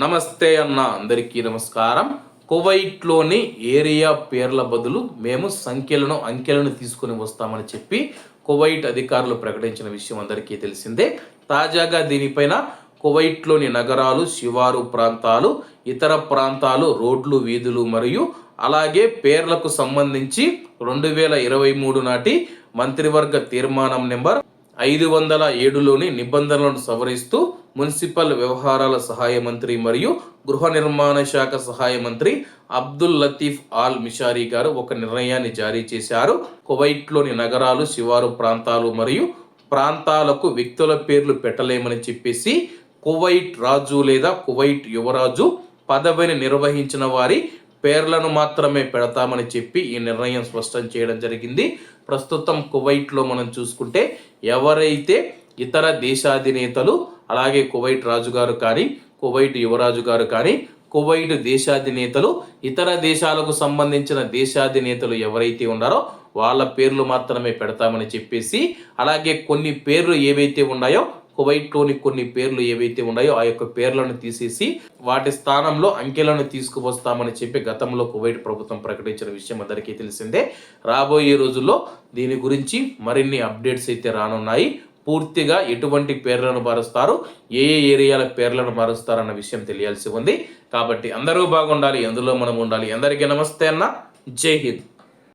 నమస్తే అన్న అందరికీ నమస్కారం. కువైట్లోని ఏరియా పేర్ల బదులు మేము సంఖ్యలను అంకెలను తీసుకొని వస్తామని చెప్పి కువైట్ అధికారులు ప్రకటించిన విషయం అందరికీ తెలిసిందే. తాజాగా దీనిపైన కువైట్లోని నగరాలు శివారు ప్రాంతాలు ఇతర ప్రాంతాలు రోడ్లు వీధులు మరియు అలాగే పేర్లకు సంబంధించి రెండు వేల ఇరవై మూడు నాటి మంత్రివర్గ తీర్మానం నెంబర్ ఐదు వందల ఏడులోని నిబంధనలను సవరిస్తూ మున్సిపల్ వ్యవహారాల సహాయ మంత్రి మరియు గృహ నిర్మాణ శాఖ సహాయ మంత్రి అబ్దుల్ లతీఫ్ ఆల్ మిషారీ గారు ఒక నిర్ణయాన్ని జారీ చేశారు. కువైట్లోని నగరాలు శివారు ప్రాంతాలు మరియు ప్రాంతాలకు వ్యక్తుల పేర్లు పెట్టలేమని చెప్పేసి కువైట్ రాజు లేదా కువైట్ యువరాజు పదవిని నిర్వహించిన వారి పేర్లను మాత్రమే పెడతామని చెప్పి ఈ నిర్ణయం స్పష్టం చేయడం జరిగింది. ప్రస్తుతం కువైట్లో మనం చూసుకుంటే ఎవరైతే ఇతర దేశాధినేతలు అలాగే కువైట్ రాజుగారు కానీ కువైట్ యువరాజు గారు కానీ కువైట్ దేశాధినేతలు ఇతర దేశాలకు సంబంధించిన దేశాధినేతలు ఎవరైతే ఉన్నారో వాళ్ళ పేర్లు మాత్రమే పెడతామని చెప్పేసి అలాగే కొన్ని పేర్లు ఏవైతే ఉన్నాయో కువైట్లోని కొన్ని పేర్లు ఏవైతే ఉన్నాయో ఆ యొక్క పేర్లను తీసేసి వాటి స్థానంలో అంకెలను తీసుకువస్తామని చెప్పి గతంలో కువైట్ ప్రభుత్వం ప్రకటించిన విషయం అందరికీ తెలిసిందే. రాబోయే రోజుల్లో దీని గురించి మరిన్ని అప్డేట్స్ అయితే రానున్నాయి. పూర్తిగా ఎటువంటి పేర్లను మారుస్తారు ఏ ఏ ఏరియాల పేర్లను మారుస్తారన్న విషయం తెలియాల్సి ఉంది. కాబట్టి అందరూ బాగుండాలి ఎందులో మనం ఉండాలి. అందరికీ నమస్తే అన్న. జై హింద్.